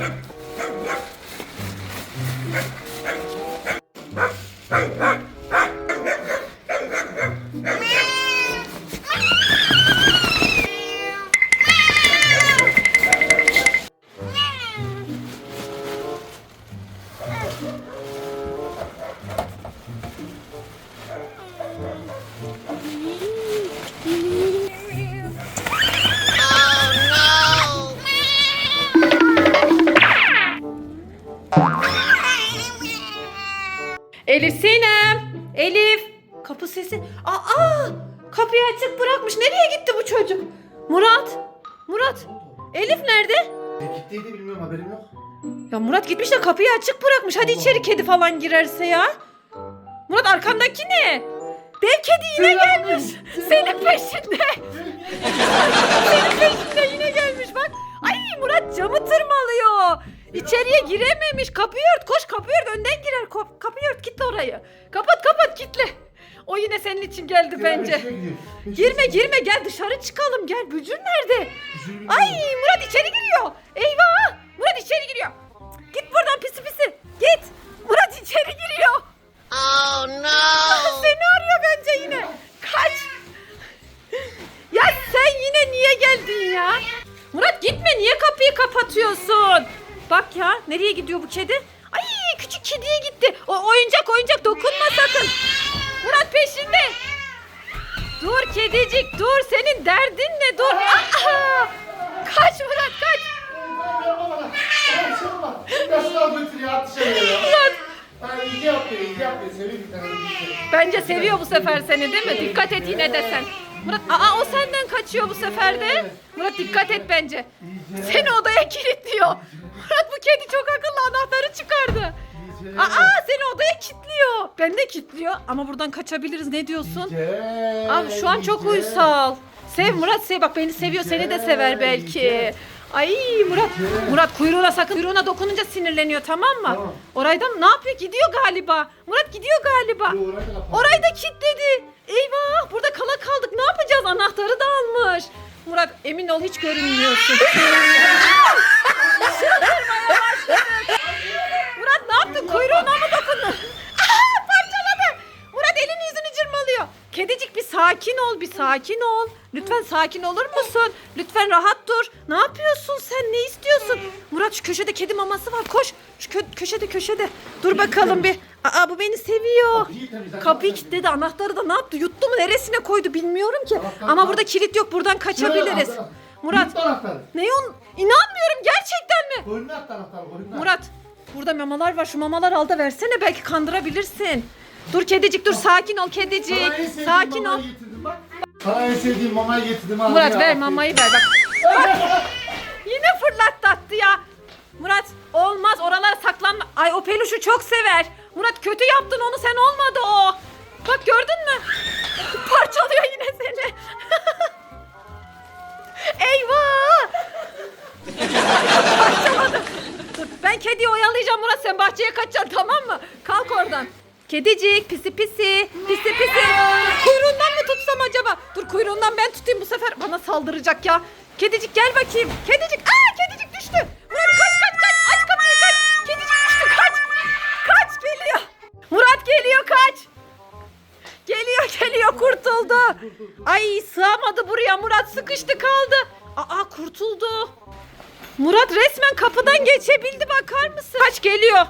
あっ。Elif Sinem. Elif. Kapı sesi. Aa, kapıyı açık bırakmış. Nereye gitti bu çocuk? Murat. Murat. Elif nerede? Ne gittiydi bilmiyorum haberim yok. Ya Murat gitmiş de kapıyı açık bırakmış. Hadi içeri kedi falan girerse ya. Murat arkandaki ne? Dev kedi yine gelmiş. Senin peşinde. Bence. Girme girme gel dışarı çıkalım gel. Bücür nerede? Ay Murat içeri giriyor. Eyvah! Murat içeri giriyor. Git buradan pisi pisi. Git. Murat içeri giriyor. Oh no! Seni arıyor bence yine. Kaç. Ya sen yine niye geldin ya? Murat gitme niye kapıyı kapatıyorsun? Bak ya nereye gidiyor bu kedi? Ay küçük kediye gitti. O oyuncak oyuncak dokunma sakın. Murat peşinde. Dur kedicik dur senin derdin ne dur. Aa! Kaç Murat kaç. Murat. Bence seviyor bu sefer seni değil mi? Dikkat et yine de sen. Murat aa o senden kaçıyor bu sefer de. Murat dikkat et bence. Seni odaya kilitliyor. Murat bu kedi çok akıllı anahtarı çıkardı. İyice. Aa seni odaya kilitliyor. Ben de kilitliyor ama buradan kaçabiliriz ne diyorsun? İyice, Abi şu an çok uysal. Sev Murat sev bak beni seviyor seni de sever belki. Ay Murat Murat kuyruğuna sakın kuyruğuna dokununca sinirleniyor tamam mı? Tamam. Orayda ne yapıyor? Gidiyor galiba. Murat gidiyor galiba. Yo, orayı da kapat. Orayı da kilitledi. Eyvah burada kala kaldık. Ne yapacağız? Anahtarı da almış. Murat emin ol hiç görünmüyorsun. Çıldırmaya başladı. Murat ne yaptın? Kuyruğuna mı dokundun? Aa, parçaladı. Murat elini yüzünü cırmalıyor. Kedicik bir sakin ol, bir sakin ol. Lütfen sakin olur musun? Lütfen rahat dur. Ne yapıyorsun sen? Ne istiyorsun? Murat şu köşede kedi maması var. Koş. Şu kö- köşede köşede. Dur bakalım bir. Aa bu beni seviyor. Kapıyı kilitledi. Anahtarı da ne yaptı? Yuttu mu? Neresine koydu bilmiyorum ki. Ama burada kilit yok. Buradan kaçabiliriz. Murat. Ne on? İnanmıyorum gerçekten mi? At koynuna. Murat burada mamalar var. Şu mamalar al da versene belki kandırabilirsin. Dur kedicik dur sakin ol kedicik. Sana en sevdiğim Sakin ol. mamayı getirdim bak. Sana en sevdiğim mamayı getirdim. al Murat ya, ver mamayı ver bak. Yine fırlattı attı ya. Murat olmaz oralara saklanma. Ay o peluşu çok sever. Murat kötü yaptın onu sen olmadı o. Bak gördün mü? Kediyi oyalayacağım Murat sen bahçeye kaçacaksın tamam mı? Kalk oradan. Kedicik pisi pisi pisi pisi. Kuyruğundan mı tutsam acaba? Dur kuyruğundan ben tutayım bu sefer bana saldıracak ya. Kedicik gel bakayım. Kedicik aa kedicik düştü. Murat kaç kaç kaç aç kapıyı kaç. Kedicik düştü kaç. Kaç geliyor. Murat geliyor kaç. Geliyor geliyor kurtuldu. Ay sığamadı buraya Murat sıkıştı kaldı. Aa kurtuldu. Murat resmen kapıdan geçebildi bakar mısın? Kaç geliyor.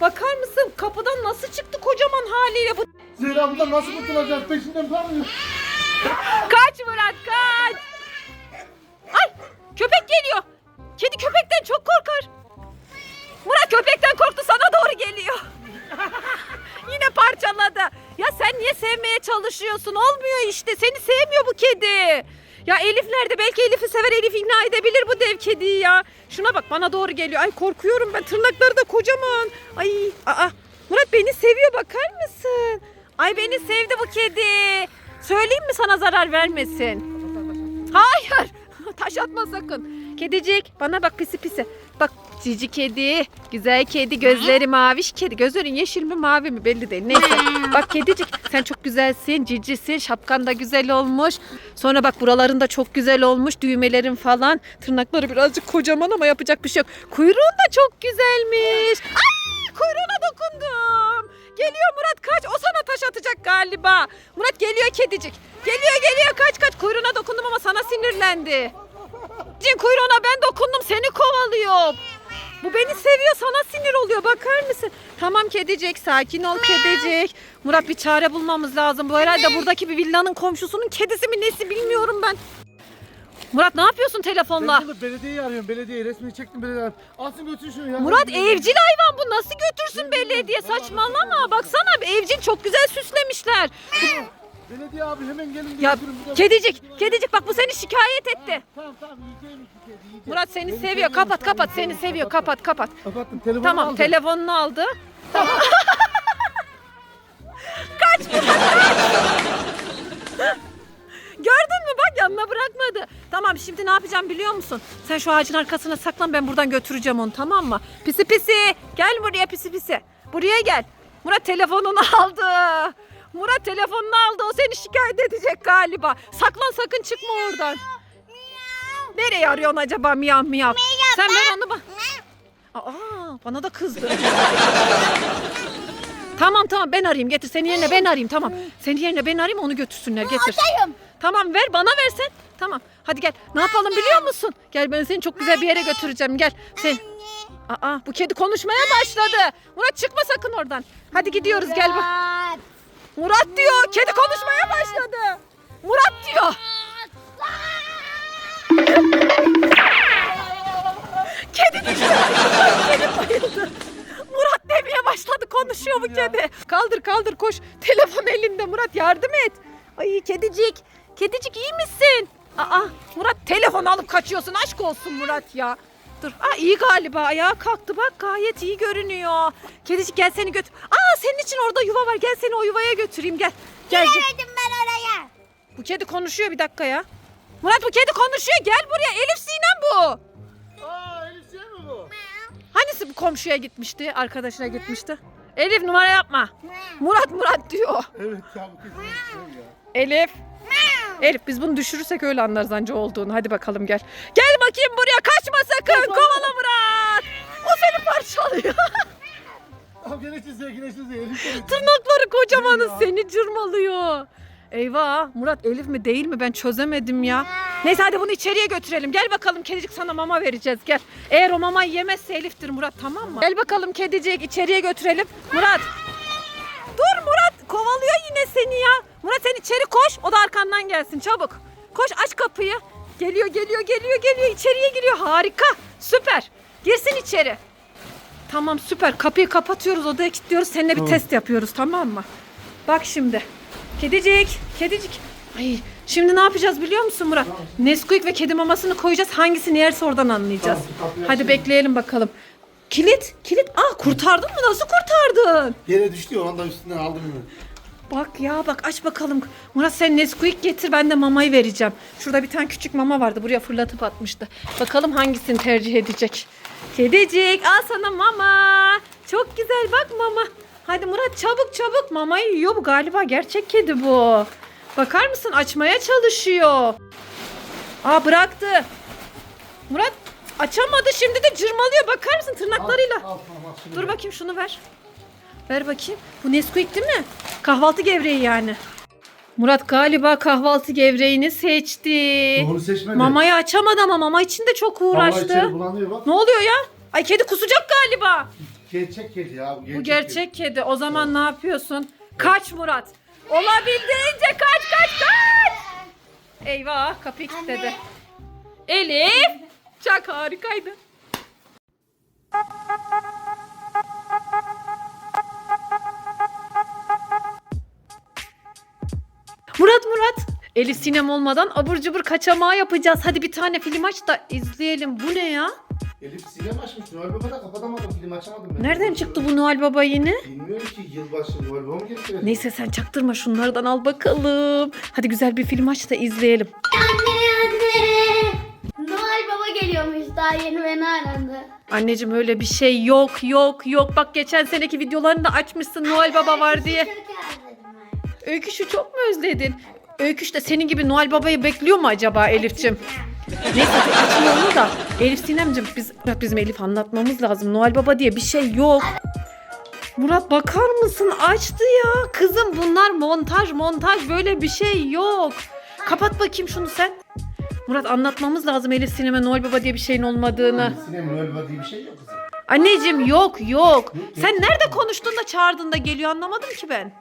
Bakar mısın kapıdan nasıl çıktı kocaman haliyle bu. Zehra bundan nasıl kurtulacağız? Peşinden kalmıyor. Kaç Murat kaç. Ya Elif nerede? Belki Elif'i sever. Elif ikna edebilir bu dev kediyi ya. Şuna bak bana doğru geliyor. Ay korkuyorum ben. Tırnakları da kocaman. Ay aa. Murat beni seviyor bakar mısın? Ay beni sevdi bu kedi. Söyleyeyim mi sana zarar vermesin? Hayır. Taş atma sakın. Kedicik bana bak pisi pisi. Cici kedi. Güzel kedi. Gözleri maviş kedi. Gözlerin yeşil mi mavi mi belli değil. Neyse. Bak kedicik sen çok güzelsin. Cicisin. Şapkan da güzel olmuş. Sonra bak buraların da çok güzel olmuş. Düğmelerin falan. Tırnakları birazcık kocaman ama yapacak bir şey yok. Kuyruğun da çok güzelmiş. Ay kuyruğuna dokundum. Geliyor Murat kaç. O sana taş atacak galiba. Murat geliyor kedicik. Geliyor geliyor kaç kaç. Kuyruğuna dokundum ama sana sinirlendi. Cin kuyruğuna ben dokundum seni kovalıyor. Bu beni seviyor sana sinir oluyor bakar mısın? Tamam kedicik sakin ol kedicik. Murat bir çare bulmamız lazım. Bu herhalde buradaki bir villanın komşusunun kedisi mi nesi bilmiyorum ben. Murat ne yapıyorsun telefonla? Ben belediyeyi arıyorum. Belediyeyi resmini çektim belediye. Alsın götür şunu ya. Murat evcil hayvan bu nasıl götürsün belediye saçmalama. Baksana evcil çok güzel süslemişler. Belediye abi hemen gelin. Ya götürün. Kedicik kedicik bak bu seni şikayet etti. Tamam tamam yiyeceğim iki kedi yiyeceğim. Murat seni Beni seviyor kapat kapat seni yiyeceğim, seviyor kapat. kapat kapat. Kapattım telefonu Tamam aldım. telefonunu aldı. Kaç kaç. Gördün mü bak yanına bırakmadı. Tamam şimdi ne yapacağım biliyor musun? Sen şu ağacın arkasına saklan ben buradan götüreceğim onu tamam mı? Pisi pisi gel buraya pisi pisi. Buraya gel. Murat telefonunu aldı. Murat telefonunu aldı o seni şikayet edecek galiba. Saklan sakın çıkma oradan. Nereye arıyorsun acaba miyav miyav? Sen ver onu bak. Aa bana da kızdı. tamam tamam ben arayayım getir senin yerine ben arayayım tamam. Senin yerine ben arayayım onu götürsünler getir. Tamam ver bana versen. Tamam hadi gel. Ne yapalım biliyor musun? Gel ben seni çok güzel bir yere götüreceğim gel. Sen... Aa bu kedi konuşmaya başladı. Murat çıkma sakın oradan. Hadi gidiyoruz gel bak. Murat diyor. Kedi konuşmaya başladı. Murat diyor. Kedi düştü. kedi bayıldı. Murat demeye başladı. Konuşuyor bu kedi. Kaldır kaldır koş. Telefon elinde Murat yardım et. Ay kedicik. Kedicik iyi misin? Aa Murat telefon alıp kaçıyorsun. Aşk olsun Murat ya. Dur. Aa iyi galiba. Ayağa kalktı bak gayet iyi görünüyor. Kedicik gel seni götür. Aa senin için orada yuva var. Gel seni o yuvaya götüreyim gel. Gel. gel. Giremedim ben oraya. Bu kedi konuşuyor bir dakika ya. Murat bu kedi konuşuyor. Gel buraya. Elif Sinem bu. Aa Elif şey mi bu? Hangisi bu komşuya gitmişti? Arkadaşına gitmişti. Elif numara yapma. Murat Murat diyor. Evet ya bu kedi ya. Elif. Elif biz bunu düşürürsek öyle anlarız anca olduğunu. Hadi bakalım gel. Gel bakayım buraya kaçma sakın. Kovala Murat. O seni parçalıyor. Tamam çiziyor. Elif gene çiziyor. Tırnakları kocamanı Ya. seni cırmalıyor. Eyvah Murat Elif mi değil mi ben çözemedim ya. Neyse hadi bunu içeriye götürelim. Gel bakalım kedicik sana mama vereceğiz gel. Eğer o mamayı yemezse Elif'tir Murat tamam mı? Gel bakalım kedicik içeriye götürelim. Murat. Dur Murat kovalıyor yine seni ya. Murat sen içeri koş o da arkandan gelsin çabuk. Koş aç kapıyı. Geliyor geliyor geliyor geliyor içeriye giriyor harika süper. Girsin içeri. Tamam süper kapıyı kapatıyoruz odaya kilitliyoruz seninle bir Tamam. test yapıyoruz tamam mı? Bak şimdi. Kedicik, kedicik. Ay, şimdi ne yapacağız biliyor musun Murat? Nesquik ve kedi mamasını koyacağız. Hangisini yerse oradan anlayacağız. Tamam, kapıyı Hadi açayım. bekleyelim bakalım. Kilit, kilit. Aa kurtardın mı? Nasıl kurtardın? Yere düştü ya ondan üstünden aldım yine. Bak ya bak aç bakalım. Murat sen Nesquik getir ben de mamayı vereceğim. Şurada bir tane küçük mama vardı. Buraya fırlatıp atmıştı. Bakalım hangisini tercih edecek. Kedicik al sana mama. Çok güzel bak mama. Hadi Murat çabuk çabuk mamayı yiyor bu galiba gerçek kedi bu. Bakar mısın açmaya çalışıyor. Aa bıraktı. Murat açamadı şimdi de cırmalıyor bakar mısın tırnaklarıyla. Al, al, al Dur bakayım şunu ver. Ver bakayım. Bu Nesquik değil mi? Kahvaltı gevreği yani. Murat galiba kahvaltı gevreğini seçti. Doğru seçmedi. Mamayı açamadı ama mama için de çok Vallahi uğraştı. içeri bulanıyor bak. Ne oluyor ya? Ay kedi kusacak galiba. Gerçek kedi ya bu gerçek, Bu gerçek kedi. O zaman ne yapıyorsun? Kaç Murat. Olabildiğince kaç kaç kaç. Eyvah kapıyı kilitledi. Elif. Çok harikaydı. Elif sinem olmadan abur cubur kaçamağı yapacağız. Hadi bir tane film aç da izleyelim. Bu ne ya? Elif sinem açmış. Noel Baba da kapatamadım. Film açamadım ben. Nereden çıktı bu Noel Baba yine? Bilmiyorum ki yılbaşı Noel Baba mı getirecek? Neyse sen çaktırma şunlardan al bakalım. Hadi güzel bir film aç da izleyelim. Anne anne. Noel Baba geliyormuş daha yeni beni aradı. Anneciğim öyle bir şey yok yok yok. Bak geçen seneki videolarını da açmışsın Noel Baba var diye. Çok özledim ben. Öyküş'ü çok mu özledin? Öyküş de senin gibi Noel Baba'yı bekliyor mu acaba Elif'cim? Neyse açma onu da. Elif Sinem'cim biz, bizim Elif anlatmamız lazım. Noel Baba diye bir şey yok. Murat bakar mısın açtı ya. Kızım bunlar montaj montaj böyle bir şey yok. Kapat bakayım şunu sen. Murat anlatmamız lazım Elif Sinem'e Noel Baba diye bir şeyin olmadığını. Sinem öyle diye bir şey yok kızım. Anneciğim yok yok. Sen nerede konuştun da çağırdın da geliyor anlamadım ki ben.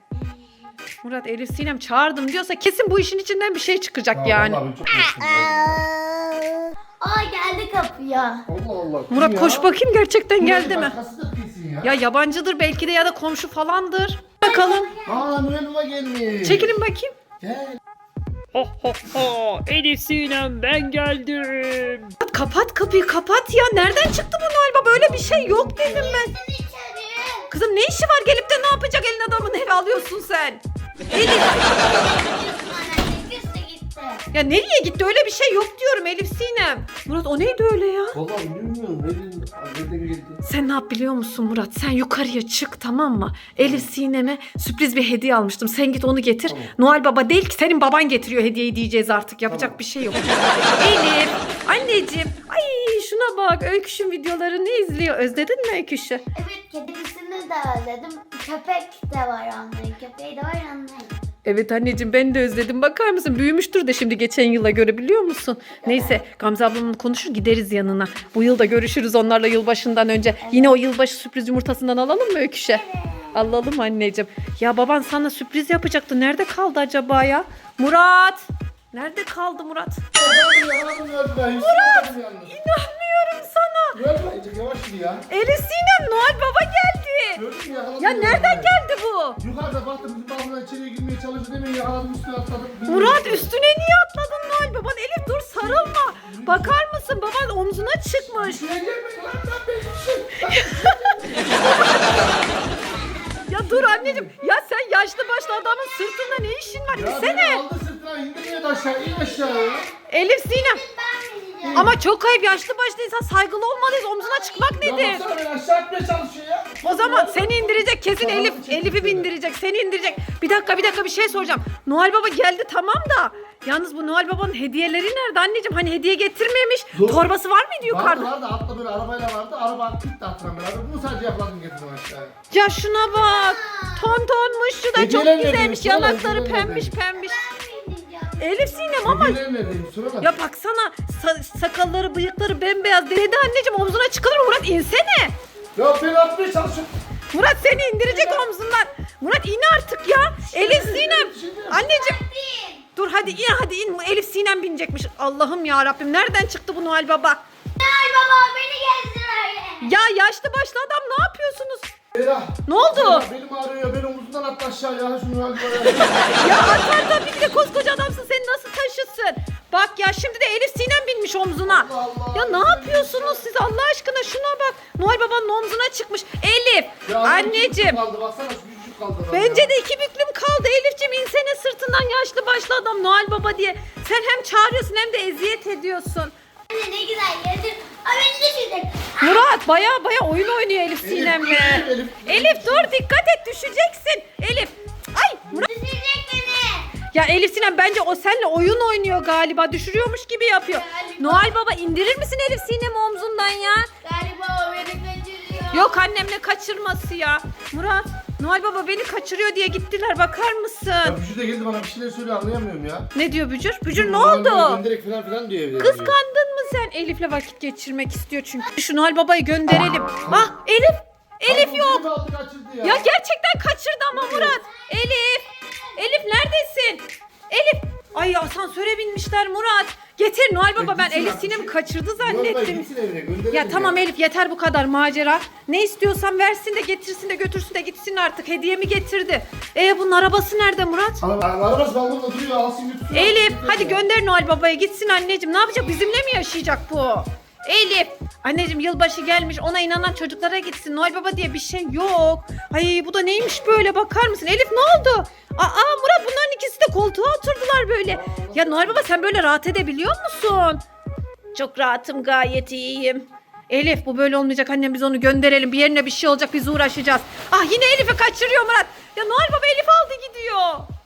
Murat Elif Sinem çağırdım diyorsa kesin bu işin içinden bir şey çıkacak yani. Vallahi ben çok ya. Aa geldi kapıya. Allah Allah. kim Murat ya? koş bakayım gerçekten geldi ya? mi? Başkası da ya. Ya yabancıdır belki de ya da komşu falandır. Bakalım. Aa Baba gelmiş. Çekilin bakayım. Gel. Ho ho ho Elif Sinem ben geldim. Murat, Kapat kapıyı kapat ya. Nereden çıktı bu Noel Baba? Böyle bir şey yok dedim ben. Kızım ne işi var gelip de ne yapacak elin adamın eve alıyorsun sen? Elif. Ya nereye gitti? Öyle bir şey yok diyorum Elif Sinem. Murat o neydi öyle ya? Vallahi bilmiyorum. Benim nerede geldi? Sen ne yap biliyor musun Murat? Sen yukarıya çık tamam mı? Elif Sinem'e sürpriz bir hediye almıştım. Sen git onu getir. Tamam. Noel Baba değil ki senin baban getiriyor hediyeyi diyeceğiz artık. Yapacak Tamam. bir şey yok. Elif, anneciğim. Ay şuna bak. Öyküş'ün videolarını izliyor. Özledin mi Öyküş'ü? Evet kedisini de özledim. Köpek de var onların. Köpeği de var onların. Evet anneciğim ben de özledim. Bakar mısın? Büyümüştür de şimdi geçen yıla göre biliyor musun? Neyse Gamze ablamla konuşur gideriz yanına. Bu yıl da görüşürüz onlarla yılbaşından önce. Yine o yılbaşı sürpriz yumurtasından alalım mı Öyküş'e? Alalım anneciğim. Ya baban sana sürpriz yapacaktı. Nerede kaldı acaba ya? Murat! Nerede kaldı Murat? Murat. İnanmıyorum sana. Noel Baba çok yavaş gidiyor ya. Elif Sinem Noel Baba geldi. Gördün mü yakaladım. Ya nereden geldi bu? Yukarıda baktım bizim balkona içeriye girmeye çalıştı demeyin yakaladım üstüne atladım. Murat üstüne niye atladın Noel Baban? Elif dur sarılma. Bakar mısın baban omzuna çıkmış. Şuraya gelmeyin lan lan ben Ya dur anneciğim. Ya sen yaşlı başlı adamın sırtında ne işin var? Ya İnsene. beni aldı sırtına indirmiyor da aşağı in aşağı ya. Elif Sinem. Ama çok ayıp yaşlı başlı insan saygılı olmalıyız. Omzuna çıkmak nedir? beni aşağı çalışıyor ya. O zaman seni indirecek kesin Elif. Elif'i bindirecek. Seni indirecek. Bir dakika bir dakika bir şey soracağım. Noel Baba geldi tamam da. Yalnız bu Noel Baba'nın hediyeleri nerede anneciğim? Hani hediye getirmemiş. Dur. Torbası var mıydı yukarıda? Vardı vardı atla böyle arabayla vardı. Araba attı gitti attıran beraber. Bunu sadece yakaladım getirdim aşağıya. Ya şuna bak. Tontonmuş şu da çok Hediyeler güzelmiş. neredeymiş? Vallahi Yanakları hediyeler pembiş neredeymiş? pembiş. Ben. Elif Sinem ama ya baksana sa- sakalları bıyıkları bembeyaz. Dedi anneciğim omzuna çıkılır Murat insene. Ya beni atmaya çalışıyor. Murat seni indirecek omzundan. Murat in artık ya. Elif Sinem. Anneciğim. Bin. Dur hadi in hadi in. Elif Sinem binecekmiş. Allah'ım ya Rabbim nereden çıktı bu Noel Baba? Ay baba beni gezdir öyle. Ya yaşlı başlı adam ne yapıyorsunuz? Ne oldu? Ya benim ağrıyor. Beni omuzundan attı aşağı ya. Şunu al böyle. Ya atar tabii ki de koskoca adamsın seni nasıl taşısın? Bak ya şimdi de Elif Sinem binmiş omzuna. Allah Allah. Ya ne yapıyorsunuz siz Allah aşkına şuna bak. Noel Baba'nın omzuna çıkmış. Elif Ya anneciğim. Kaldı baksana kaldı. Bence ya. de iki büklüm kaldı Elif'ciğim insene sırtından yaşlı başlı adam Noel Baba diye. Sen hem çağırıyorsun hem de eziyet ediyorsun. Anne ne güzel gezdir. Murat baya baya oyun oynuyor Elif Sinem'le. Elif, Elif. Elif dur dikkat et düşeceksin. Elif. Ay Murat. Düşürecek beni. Ya Elif Sinem bence o seninle oyun oynuyor galiba. Düşürüyormuş gibi yapıyor. Galiba. Noel Baba indirir misin Elif Sinem'i omzundan ya? Galiba o beni kaçırıyor. Yok annemle kaçırması ya. Murat Noel Baba beni kaçırıyor diye gittiler bakar mısın? Ya Bücü de geldi bana bir şeyler söylüyor anlayamıyorum ya. Ne diyor Bücür? Bücür ne Noel Baba'yı oldu? Gönderek falan filan diyor evde. Kıskandın sen? Elif'le vakit geçirmek istiyor çünkü. Şu Noel Baba'yı gönderelim. Ah Elif. Elif yok. ya. Ya gerçekten kaçırdı ama Murat. Elif. Elif neredesin? Elif. Ay asansöre binmişler Murat. Getir Noel Baba ben Elif. Sinem'i kaçırdı zannettim. Ya tamam Elif yeter bu kadar macera. Ne istiyorsan versin de getirsin de götürsün de gitsin artık. Hediyemi getirdi. E bunun arabası nerede Murat? Ara- Arabası balkonda duruyor alsın götürsün. Elif hadi gönder Noel Baba'ya gitsin anneciğim. Ne yapacak bizimle mi yaşayacak bu? Elif anneciğim yılbaşı gelmiş ona inanan çocuklara gitsin. Noel Baba diye bir şey yok. Ay bu da neymiş böyle bakar mısın? Elif ne oldu? Aa Murat bunların ikisi de koltuğa oturdular böyle. Ya Noel Baba sen böyle rahat edebiliyor musun? Çok rahatım gayet iyiyim. Elif bu böyle olmayacak annem biz onu gönderelim bir yerine bir şey olacak biz uğraşacağız. Ah yine Elif'i kaçırıyor Murat. Ya Noel Baba Elif aldı gidiyor.